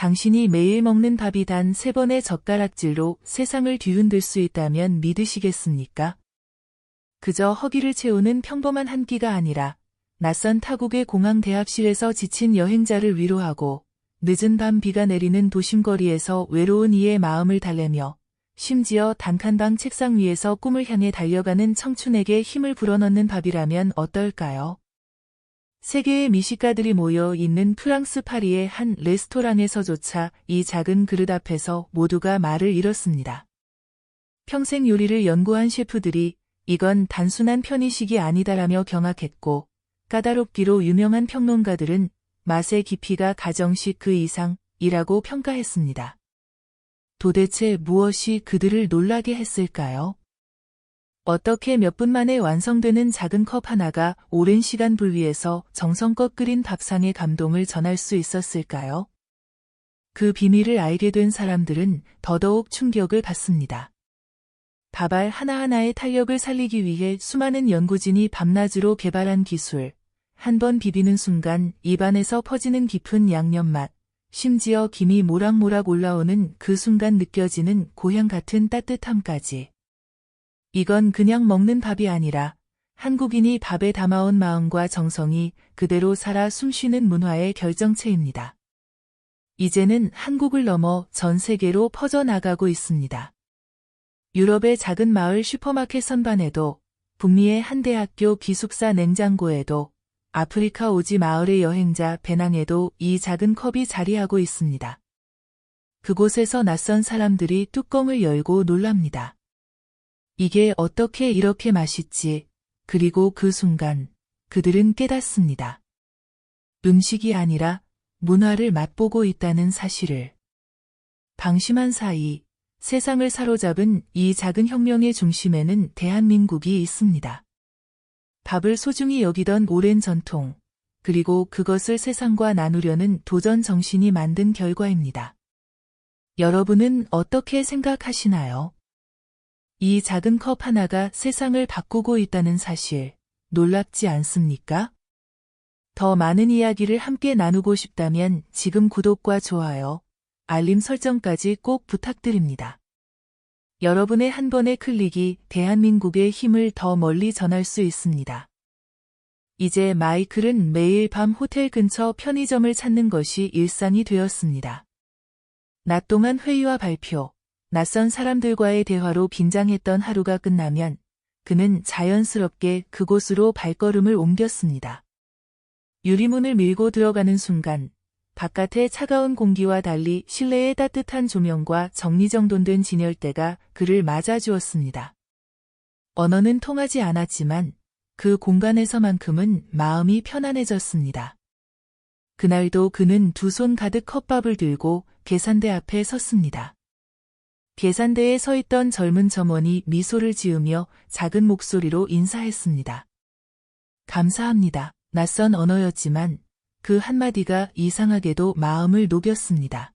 당신이 매일 먹는 밥이 단세 번의 젓가락질로 세상을 뒤흔들 수 있다면 믿으시겠습니까? 그저 허기를 채우는 평범한 한 끼가 아니라 낯선 타국의 공항 대합실에서 지친 여행자를 위로하고 늦은 밤 비가 내리는 도심거리에서 외로운 이의 마음을 달래며 심지어 단칸방 책상 위에서 꿈을 향해 달려가는 청춘에게 힘을 불어넣는 밥이라면 어떨까요? 세계의 미식가들이 모여 있는 프랑스 파리의 한 레스토랑에서조차 이 작은 그릇 앞에서 모두가 말을 잃었습니다. 평생 요리를 연구한 셰프들이 이건 단순한 편의식이 아니다라며 경악했고 까다롭기로 유명한 평론가들은 맛의 깊이가 가정식 그 이상이라고 평가했습니다. 도대체 무엇이 그들을 놀라게 했을까요? 어떻게 몇 분 만에 완성되는 작은 컵 하나가 오랜 시간 불 위에서 정성껏 끓인 밥상의 감동을 전할 수 있었을까요? 그 비밀을 알게 된 사람들은 더더욱 충격을 받습니다. 밥알 하나하나의 탄력을 살리기 위해 수많은 연구진이 밤낮으로 개발한 기술, 한 번 비비는 순간 입안에서 퍼지는 깊은 양념 맛, 심지어 김이 모락모락 올라오는 그 순간 느껴지는 고향 같은 따뜻함까지. 이건 그냥 먹는 밥이 아니라 한국인이 밥에 담아온 마음과 정성이 그대로 살아 숨쉬는 문화의 결정체입니다. 이제는 한국을 넘어 전 세계로 퍼져나가고 있습니다. 유럽의 작은 마을 슈퍼마켓 선반에도 북미의 한 대학교 기숙사 냉장고에도 아프리카 오지 마을의 여행자 배낭에도 이 작은 컵이 자리하고 있습니다. 그곳에서 낯선 사람들이 뚜껑을 열고 놀랍니다. 이게 어떻게 이렇게 맛있지? 그리고 그 순간 그들은 깨닫습니다. 음식이 아니라 문화를 맛보고 있다는 사실을. 방심한 사이 세상을 사로잡은 이 작은 혁명의 중심에는 대한민국이 있습니다. 밥을 소중히 여기던 오랜 전통, 그리고 그것을 세상과 나누려는 도전 정신이 만든 결과입니다. 여러분은 어떻게 생각하시나요? 이 작은 컵 하나가 세상을 바꾸고 있다는 사실, 놀랍지 않습니까? 더 많은 이야기를 함께 나누고 싶다면 지금 구독과 좋아요, 알림 설정까지 꼭 부탁드립니다. 여러분의 한 번의 클릭이 대한민국의 힘을 더 멀리 전할 수 있습니다. 이제 마이클은 매일 밤 호텔 근처 편의점을 찾는 것이 일상이 되었습니다. 낮 동안 회의와 발표, 낯선 사람들과의 대화로 긴장했던 하루가 끝나면 그는 자연스럽게 그곳으로 발걸음을 옮겼습니다. 유리문을 밀고 들어가는 순간 바깥의 차가운 공기와 달리 실내의 따뜻한 조명과 정리정돈된 진열대가 그를 맞아주었습니다. 언어는 통하지 않았지만 그 공간에서만큼은 마음이 편안해졌습니다. 그날도 그는 두 손 가득 컵밥을 들고 계산대 앞에 섰습니다. 계산대에 서 있던 젊은 점원이 미소를 지으며 작은 목소리로 인사했습니다. 감사합니다. 낯선 언어였지만 그 한마디가 이상하게도 마음을 녹였습니다.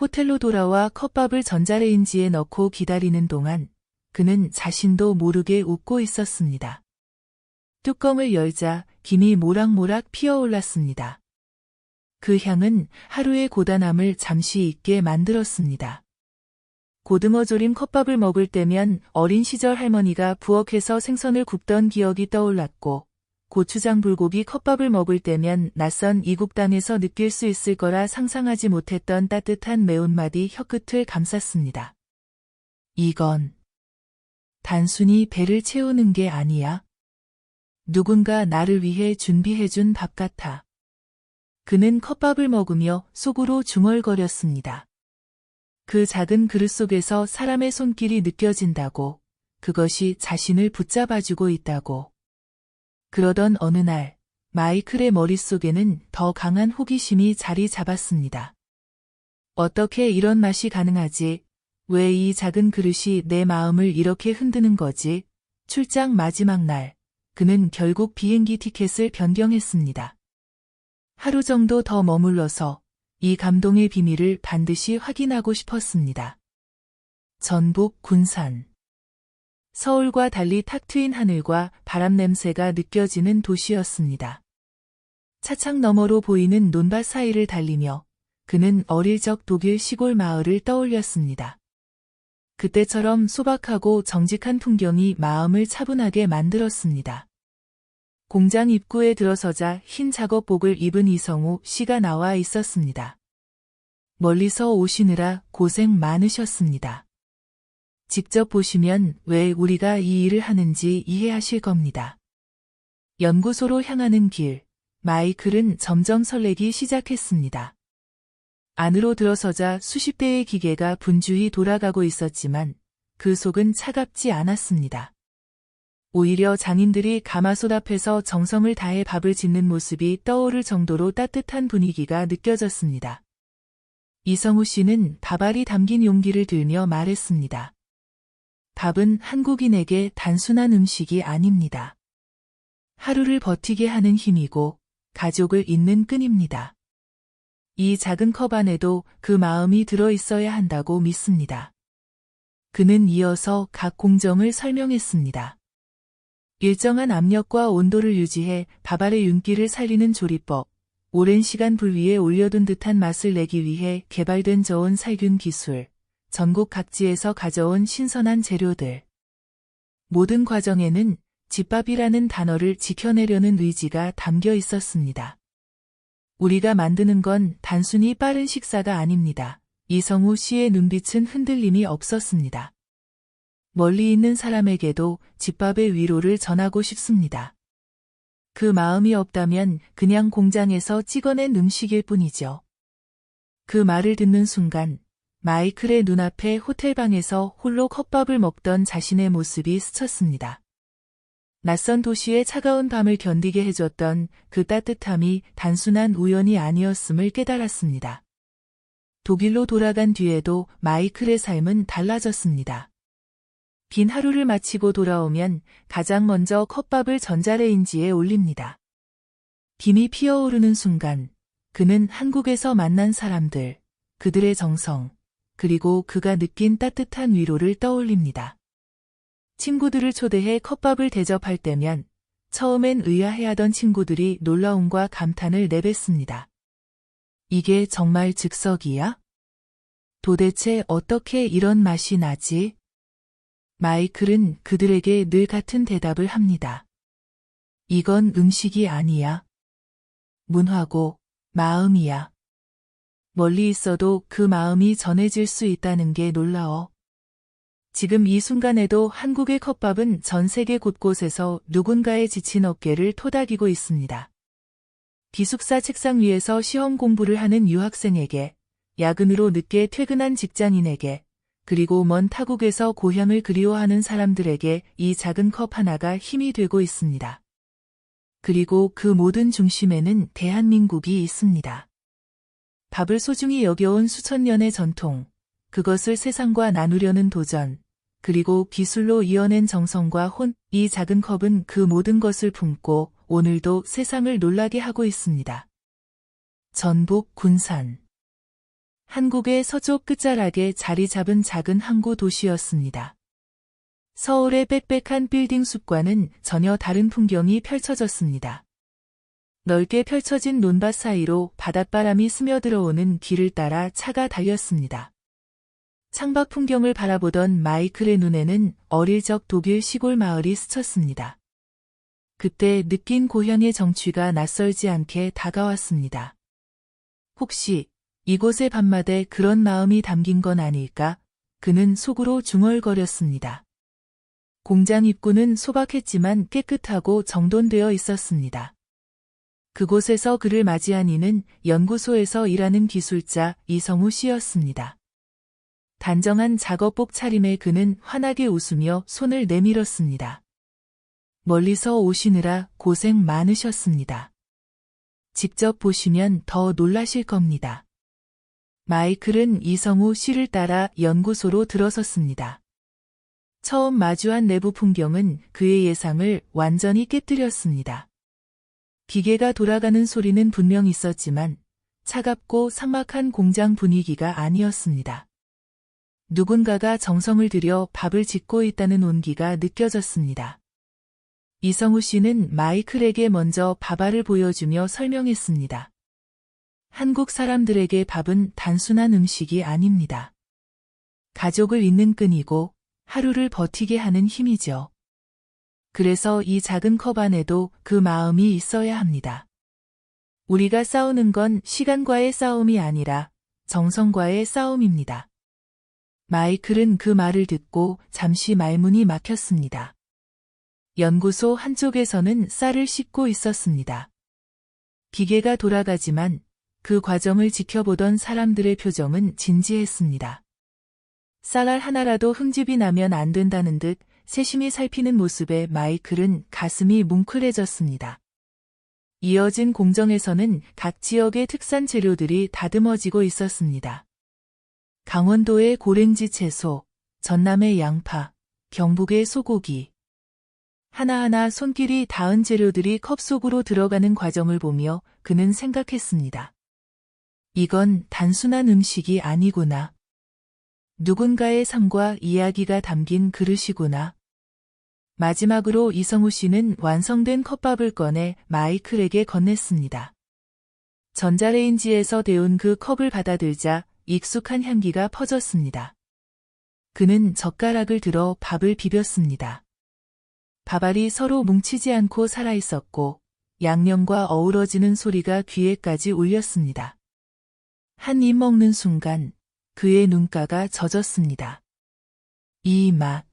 호텔로 돌아와 컵밥을 전자레인지에 넣고 기다리는 동안 그는 자신도 모르게 웃고 있었습니다. 뚜껑을 열자 김이 모락모락 피어올랐습니다. 그 향은 하루의 고단함을 잠시 잊게 만들었습니다. 고등어 조림 컵밥을 먹을 때면 어린 시절 할머니가 부엌에서 생선을 굽던 기억이 떠올랐고 고추장 불고기 컵밥을 먹을 때면 낯선 이국 땅에서 느낄 수 있을 거라 상상하지 못했던 따뜻한 매운맛이 혀끝을 감쌌습니다. 이건 단순히 배를 채우는 게 아니야. 누군가 나를 위해 준비해준 밥 같아. 그는 컵밥을 먹으며 속으로 중얼거렸습니다. 그 작은 그릇 속에서 사람의 손길이 느껴진다고, 그것이 자신을 붙잡아주고 있다고. 그러던 어느 날 마이클의 머릿속에는 더 강한 호기심이 자리 잡았습니다. 어떻게 이런 맛이 가능하지? 왜 이 작은 그릇이 내 마음을 이렇게 흔드는 거지? 출장 마지막 날, 그는 결국 비행기 티켓을 변경했습니다. 하루 정도 더 머물러서 이 감동의 비밀을 반드시 확인하고 싶었습니다. 전북 군산 서울과 달리 탁 트인 하늘과 바람 냄새가 느껴지는 도시였습니다. 차창 너머로 보이는 논밭 사이를 달리며 그는 어릴 적 독일 시골 마을을 떠올렸습니다. 그때처럼 소박하고 정직한 풍경이 마음을 차분하게 만들었습니다. 공장 입구에 들어서자 흰 작업복을 입은 이성우 씨가 나와 있었습니다. 멀리서 오시느라 고생 많으셨습니다. 직접 보시면 왜 우리가 이 일을 하는지 이해하실 겁니다. 연구소로 향하는 길, 마이클은 점점 설레기 시작했습니다. 안으로 들어서자 수십 대의 기계가 분주히 돌아가고 있었지만 그 속은 차갑지 않았습니다. 오히려 장인들이 가마솥 앞에서 정성을 다해 밥을 짓는 모습이 떠오를 정도로 따뜻한 분위기가 느껴졌습니다. 이성우 씨는 밥알이 담긴 용기를 들며 말했습니다. 밥은 한국인에게 단순한 음식이 아닙니다. 하루를 버티게 하는 힘이고 가족을 잇는 끈입니다. 이 작은 컵 안에도 그 마음이 들어 있어야 한다고 믿습니다. 그는 이어서 각 공정을 설명했습니다. 일정한 압력과 온도를 유지해 밥알의 윤기를 살리는 조리법, 오랜 시간 불 위에 올려둔 듯한 맛을 내기 위해 개발된 저온 살균 기술, 전국 각지에서 가져온 신선한 재료들. 모든 과정에는 집밥이라는 단어를 지켜내려는 의지가 담겨 있었습니다. 우리가 만드는 건 단순히 빠른 식사가 아닙니다. 이성우 씨의 눈빛은 흔들림이 없었습니다. 멀리 있는 사람에게도 집밥의 위로를 전하고 싶습니다. 그 마음이 없다면 그냥 공장에서 찍어낸 음식일 뿐이죠. 그 말을 듣는 순간 마이클의 눈앞에 호텔방에서 홀로 컵밥을 먹던 자신의 모습이 스쳤습니다. 낯선 도시의 차가운 밤을 견디게 해줬던 그 따뜻함이 단순한 우연이 아니었음을 깨달았습니다. 독일로 돌아간 뒤에도 마이클의 삶은 달라졌습니다. 긴 하루를 마치고 돌아오면 가장 먼저 컵밥을 전자레인지에 올립니다. 김이 피어오르는 순간 그는 한국에서 만난 사람들, 그들의 정성, 그리고 그가 느낀 따뜻한 위로를 떠올립니다. 친구들을 초대해 컵밥을 대접할 때면 처음엔 의아해하던 친구들이 놀라움과 감탄을 내뱉습니다. 이게 정말 즉석이야? 도대체 어떻게 이런 맛이 나지? 마이클은 그들에게 늘 같은 대답을 합니다. 이건 음식이 아니야. 문화고 마음이야. 멀리 있어도 그 마음이 전해질 수 있다는 게 놀라워. 지금 이 순간에도 한국의 컵밥은 전 세계 곳곳에서 누군가의 지친 어깨를 토닥이고 있습니다. 기숙사 책상 위에서 시험 공부를 하는 유학생에게, 야근으로 늦게 퇴근한 직장인에게, 그리고 먼 타국에서 고향을 그리워하는 사람들에게 이 작은 컵 하나가 힘이 되고 있습니다. 그리고 그 모든 중심에는 대한민국이 있습니다. 밥을 소중히 여겨온 수천 년의 전통, 그것을 세상과 나누려는 도전, 그리고 기술로 이어낸 정성과 혼, 이 작은 컵은 그 모든 것을 품고 오늘도 세상을 놀라게 하고 있습니다. 전북 군산 한국의 서쪽 끝자락에 자리 잡은 작은 항구 도시였습니다. 서울의 빽빽한 빌딩 숲과는 전혀 다른 풍경이 펼쳐졌습니다. 넓게 펼쳐진 논밭 사이로 바닷바람이 스며들어오는 길을 따라 차가 달렸습니다. 창밖 풍경을 바라보던 마이클의 눈에는 어릴 적 독일 시골 마을이 스쳤습니다. 그때 느낀 고향의 정취가 낯설지 않게 다가왔습니다. 혹시 이곳의 밤마다 그런 마음이 담긴 건 아닐까? 그는 속으로 중얼거렸습니다. 공장 입구는 소박했지만 깨끗하고 정돈되어 있었습니다. 그곳에서 그를 맞이한 이는 연구소에서 일하는 기술자 이성우 씨였습니다. 단정한 작업복 차림에 그는 환하게 웃으며 손을 내밀었습니다. 멀리서 오시느라 고생 많으셨습니다. 직접 보시면 더 놀라실 겁니다. 마이클은 이성우 씨를 따라 연구소로 들어섰습니다. 처음 마주한 내부 풍경은 그의 예상을 완전히 깨뜨렸습니다. 기계가 돌아가는 소리는 분명 있었지만 차갑고 삭막한 공장 분위기가 아니었습니다. 누군가가 정성을 들여 밥을 짓고 있다는 온기가 느껴졌습니다. 이성우 씨는 마이클에게 먼저 밥알을 보여주며 설명했습니다. 한국 사람들에게 밥은 단순한 음식이 아닙니다. 가족을 잇는 끈이고 하루를 버티게 하는 힘이죠. 그래서 이 작은 컵 안에도 그 마음이 있어야 합니다. 우리가 싸우는 건 시간과의 싸움이 아니라 정성과의 싸움입니다. 마이클은 그 말을 듣고 잠시 말문이 막혔습니다. 연구소 한쪽에서는 쌀을 씻고 있었습니다. 기계가 돌아가지만 그 과정을 지켜보던 사람들의 표정은 진지했습니다. 쌀알 하나라도 흠집이 나면 안 된다는 듯 세심히 살피는 모습에 마이클은 가슴이 뭉클해졌습니다. 이어진 공정에서는 각 지역의 특산 재료들이 다듬어지고 있었습니다. 강원도의 고랭지 채소, 전남의 양파, 경북의 소고기. 하나하나 손길이 닿은 재료들이 컵 속으로 들어가는 과정을 보며 그는 생각했습니다. 이건 단순한 음식이 아니구나. 누군가의 삶과 이야기가 담긴 그릇이구나. 마지막으로 이성우 씨는 완성된 컵밥을 꺼내 마이클에게 건넸습니다. 전자레인지에서 데운 그 컵을 받아들자 익숙한 향기가 퍼졌습니다. 그는 젓가락을 들어 밥을 비볐습니다. 밥알이 서로 뭉치지 않고 살아있었고 양념과 어우러지는 소리가 귀에까지 울렸습니다. 한 입 먹는 순간 그의 눈가가 젖었습니다. 이 맛.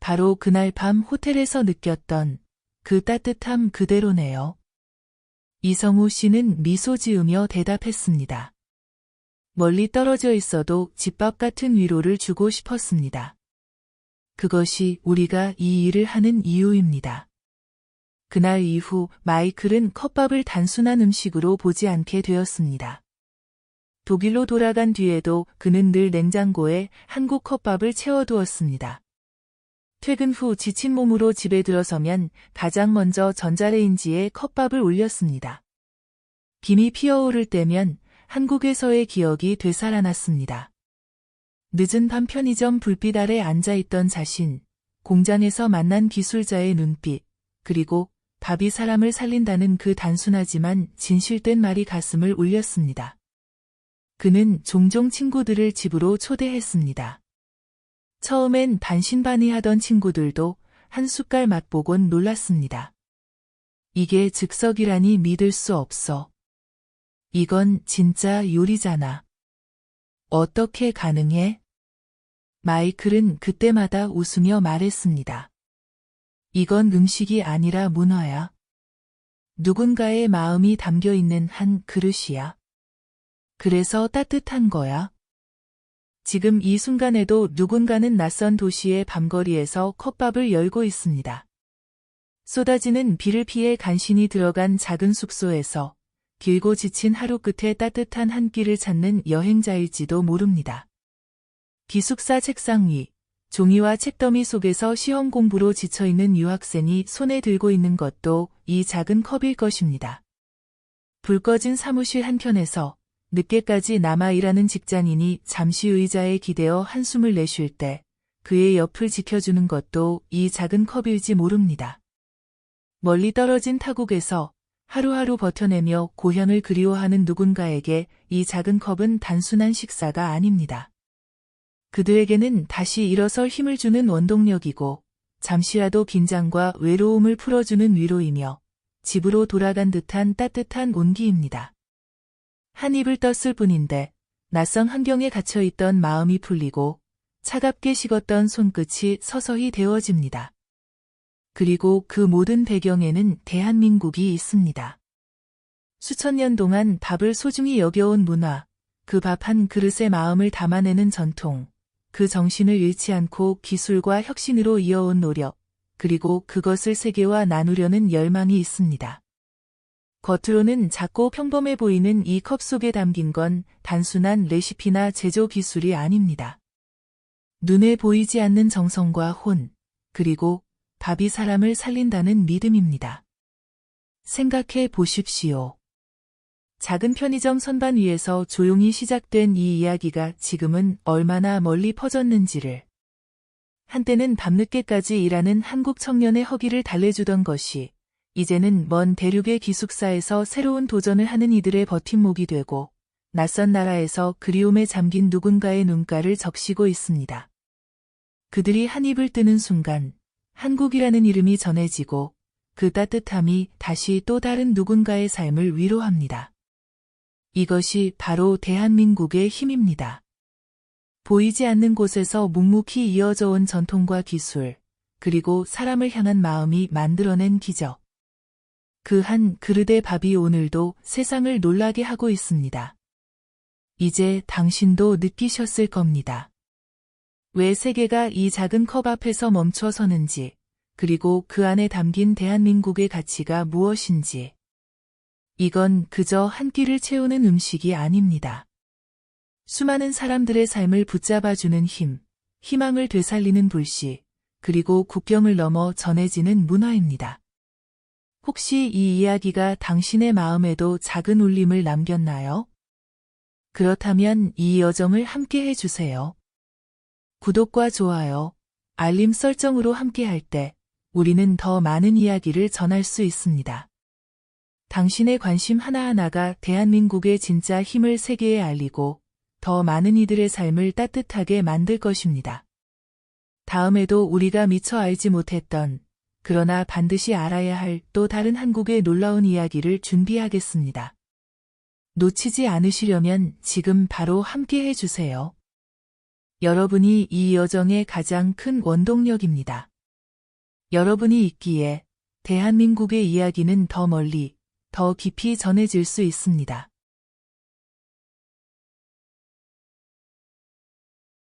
바로 그날 밤 호텔에서 느꼈던 그 따뜻함 그대로네요. 이성우 씨는 미소 지으며 대답했습니다. 멀리 떨어져 있어도 집밥 같은 위로를 주고 싶었습니다. 그것이 우리가 이 일을 하는 이유입니다. 그날 이후 마이클은 컵밥을 단순한 음식으로 보지 않게 되었습니다. 독일로 돌아간 뒤에도 그는 늘 냉장고에 한국 컵밥을 채워두었습니다. 퇴근 후 지친 몸으로 집에 들어서면 가장 먼저 전자레인지에 컵밥을 올렸습니다. 김이 피어오를 때면 한국에서의 기억이 되살아났습니다. 늦은 밤 편의점 불빛 아래 앉아있던 자신, 공장에서 만난 기술자의 눈빛, 그리고 밥이 사람을 살린다는 그 단순하지만 진실된 말이 가슴을 울렸습니다. 그는 종종 친구들을 집으로 초대했습니다. 처음엔 반신반의하던 친구들도 한 숟갈 맛보곤 놀랐습니다. 이게 즉석이라니 믿을 수 없어. 이건 진짜 요리잖아. 어떻게 가능해? 마이클은 그때마다 웃으며 말했습니다. 이건 음식이 아니라 문화야. 누군가의 마음이 담겨 있는 한 그릇이야. 그래서 따뜻한 거야. 지금 이 순간에도 누군가는 낯선 도시의 밤거리에서 컵밥을 열고 있습니다. 쏟아지는 비를 피해 간신히 들어간 작은 숙소에서 길고 지친 하루 끝에 따뜻한 한 끼를 찾는 여행자일지도 모릅니다. 기숙사 책상 위, 종이와 책더미 속에서 시험 공부로 지쳐있는 유학생이 손에 들고 있는 것도 이 작은 컵일 것입니다. 불 꺼진 사무실 한켠에서 늦게까지 남아 일하는 직장인이 잠시 의자에 기대어 한숨을 내쉴 때 그의 옆을 지켜주는 것도 이 작은 컵일지 모릅니다. 멀리 떨어진 타국에서 하루하루 버텨내며 고향을 그리워하는 누군가에게 이 작은 컵은 단순한 식사가 아닙니다. 그들에게는 다시 일어설 힘을 주는 원동력이고 잠시라도 긴장과 외로움을 풀어주는 위로이며 집으로 돌아간 듯한 따뜻한 온기입니다. 한 입을 떴을 뿐인데 낯선 환경에 갇혀있던 마음이 풀리고 차갑게 식었던 손끝이 서서히 데워집니다. 그리고 그 모든 배경에는 대한민국이 있습니다. 수천 년 동안 밥을 소중히 여겨온 문화, 그 밥 한 그릇에 마음을 담아내는 전통, 그 정신을 잃지 않고 기술과 혁신으로 이어온 노력, 그리고 그것을 세계와 나누려는 열망이 있습니다. 겉으로는 작고 평범해 보이는 이 컵 속에 담긴 건 단순한 레시피나 제조 기술이 아닙니다. 눈에 보이지 않는 정성과 혼, 그리고 밥이 사람을 살린다는 믿음입니다. 생각해 보십시오. 작은 편의점 선반 위에서 조용히 시작된 이 이야기가 지금은 얼마나 멀리 퍼졌는지를. 한때는 밤늦게까지 일하는 한국 청년의 허기를 달래주던 것이 이제는 먼 대륙의 기숙사에서 새로운 도전을 하는 이들의 버팀목이 되고 낯선 나라에서 그리움에 잠긴 누군가의 눈가를 적시고 있습니다. 그들이 한 입을 뜨는 순간 한국이라는 이름이 전해지고 그 따뜻함이 다시 또 다른 누군가의 삶을 위로합니다. 이것이 바로 대한민국의 힘입니다. 보이지 않는 곳에서 묵묵히 이어져 온 전통과 기술, 그리고 사람을 향한 마음이 만들어낸 기적. 그 한 그릇의 밥이 오늘도 세상을 놀라게 하고 있습니다. 이제 당신도 느끼셨을 겁니다. 왜 세계가 이 작은 컵 앞에서 멈춰 서는지, 그리고 그 안에 담긴 대한민국의 가치가 무엇인지. 이건 그저 한 끼를 채우는 음식이 아닙니다. 수많은 사람들의 삶을 붙잡아주는 힘, 희망을 되살리는 불씨, 그리고 국경을 넘어 전해지는 문화입니다. 혹시 이 이야기가 당신의 마음에도 작은 울림을 남겼나요? 그렇다면 이 여정을 함께 해주세요. 구독과 좋아요, 알림 설정으로 함께 할 때 우리는 더 많은 이야기를 전할 수 있습니다. 당신의 관심 하나하나가 대한민국의 진짜 힘을 세계에 알리고 더 많은 이들의 삶을 따뜻하게 만들 것입니다. 다음에도 우리가 미처 알지 못했던 그러나 반드시 알아야 할 또 다른 한국의 놀라운 이야기를 준비하겠습니다. 놓치지 않으시려면 지금 바로 함께 해주세요. 여러분이 이 여정의 가장 큰 원동력입니다. 여러분이 있기에 대한민국의 이야기는 더 멀리, 더 깊이 전해질 수 있습니다.